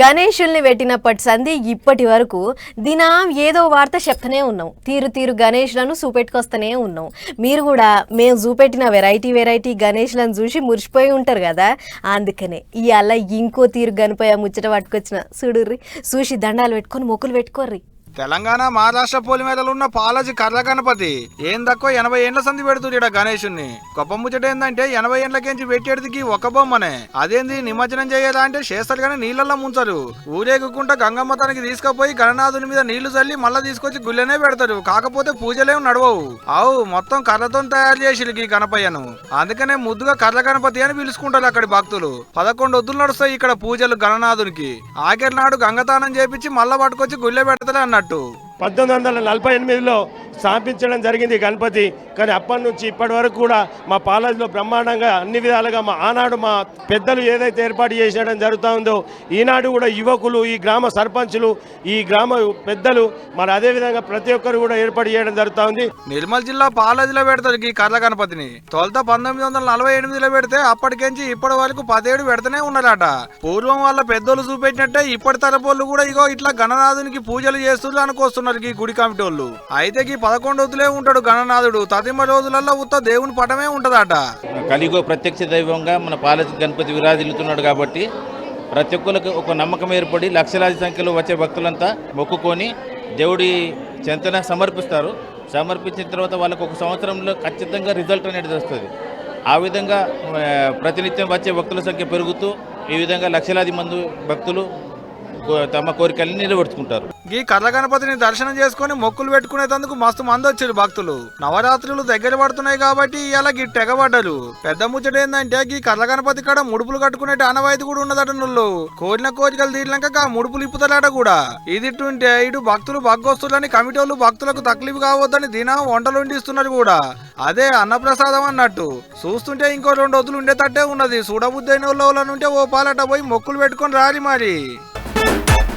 గణేషుల్ని పెట్టినప్పటి సంది ఇప్పటి వరకు దినం ఏదో వార్త చెప్తూనే ఉన్నాం. తీరు తీరు గణేష్లను చూపెట్టుకొస్తూనే ఉన్నాం. మీరు కూడా మేము చూపెట్టిన వెరైటీ వెరైటీ గణేష్లను చూసి మురిసిపోయి ఉంటారు కదా? అందుకనే ఇవాళ ఇంకో తీరు గణపయ్య ముచ్చట పట్టుకొచ్చిన. చూడుర్రి చూసి దండాలు పెట్టుకొని మొక్కులు పెట్టుకోర్రి. తెలంగాణ మహారాష్ట్ర పొలిమేరలు ఉన్న పాలజీ కర్ర గణపతి ఏం తక్కువ ఎనభై ఏండ్ల సంధి పెడుతుంది ఈడ గొప్ప ముచ్చట ఏందంటే ఎనభై ఏండ్లకేంచి పెట్టేటికి ఒక బొమ్మనే. అదేంది నిమజ్జనం చేయాలా అంటే చేస్తారు కానీ నీళ్ళల్లో ముంచరు. ఊరేగుకుంటా గంగమ్మ తనకి తీసుకుపోయి గణనాథుని మీద నీళ్ళు చల్లి మళ్ళా తీసుకొచ్చి గుళ్ళనే పెడతారు. కాకపోతే పూజలేం నడవవు. ఆవు మొత్తం కర్రతో తయారు చేసి ఈ గణపయ్యను. అందుకనే ముద్దుగా కర్ర గణపతి అని పిలుచుకుంటారు అక్కడి భక్తులు. పదకొండు వద్దులు నడుస్తాయి ఇక్కడ పూజలు గణనాథునికి. ఆఖరి నాడు గంగతానం చేపించి మళ్ళా పట్టుకొచ్చి గుళ్ళె పెడతారు అన్నాడు. అన్నట్టు పద్దెనిమిది వందల నలభై ఎనిమిదిలో స్థాపించడం జరిగింది గణపతి. కానీ అప్పటి నుంచి ఇప్పటి వరకు కూడా మా పాలజీలో బ్రహ్మాండంగా అన్ని విధాలుగా మా ఆనాడు మా పెద్దలు ఏదైతే ఏర్పాటు చేసేయడం జరుగుతూ ఉందో ఈనాడు కూడా యువకులు ఈ గ్రామ సర్పంచులు ఈ గ్రామ పెద్దలు మరి అదేవిధంగా ప్రతి ఒక్కరు కూడా ఏర్పాటు చేయడం జరుగుతూ ఉంది నిర్మల్ జిల్లా పాలజీలో పెడతారు ఈ కర్ల గణపతిని. తొలత పంతొమ్మిది వందల నలభై ఎనిమిదిలో పెడితే అప్పటికెంచి ఇప్పటి వరకు పదేడు పెడతనే ఉన్నారట. పూర్వం వాళ్ళ పెద్దోళ్ళు చూపెట్టినట్టే ఇప్పటి తరపోళ్ళు కూడా ఇగో ఇట్లా గణనాథునికి పూజలు చేస్తున్నారు అనుకొస్తున్నారు. ఈ గుడి కమిటీ వాళ్ళు అయితే ఈ పదకొండు వద్దులే ఉంటాడు గణనాథుడు. తదిమ రోజులలో ఉత్త దేవుని పటమే ఉంటదట. కలిగో ప్రత్యక్ష దైవంగా మన పాలక గణపతి విరాజిల్లుతున్నాడు కాబట్టి ప్రతి ఒక్కరికి ఒక నమ్మకం ఏర్పడి లక్షలాది సంఖ్యలో వచ్చే భక్తులంతా మొక్కుకొని దేవుడి చెంతన సమర్పిస్తారు. సమర్పించిన తర్వాత వాళ్ళకు ఒక సంవత్సరంలో ఖచ్చితంగా రిజల్ట్ అనేది వస్తుంది. ఆ విధంగా ప్రతినిత్యం వచ్చే భక్తుల సంఖ్య పెరుగుతూ ఈ విధంగా లక్షలాది మంది భక్తులు తమ కోరికల్ని నిలబెట్టుకుంటారు ఈ కర్ర గణపతిని దర్శనం చేసుకుని మొక్కులు పెట్టుకునేందుకు మస్తు మంది వచ్చారు భక్తులు. నవరాత్రులు దగ్గర పడుతున్నాయి కాబట్టి ఇలా గి తెగబడ్డరు పెద్ద ముచ్చట ఏంటంటే ఈ కర్ర గణపతి కాడ ముడుపులు కట్టుకునే ఆనవాయితీ కూడా ఉన్నదట నుళ్ళు కోరిన కోరికలు తీరినాక ఆ ముడుపులు ఇప్పుతారట కూడా. ఇది ఇటుంటే ఇటు భక్తులు బగ్గొస్తులని కమిటీ వాళ్ళు భక్తులకు తక్లీఫ్ కావద్దని దినం వంటలు వండిస్తున్నారు కూడా. అదే అన్నప్రసాదం అన్నట్టు. చూస్తుంటే ఇంకో రెండు వద్దులు ఉండేటట్టే ఉన్నది. చూడబుద్ధి వాళ్ళ ఉంటే ఓ పాలట పోయి మొక్కులు పెట్టుకొని రారి మరి. Thank you.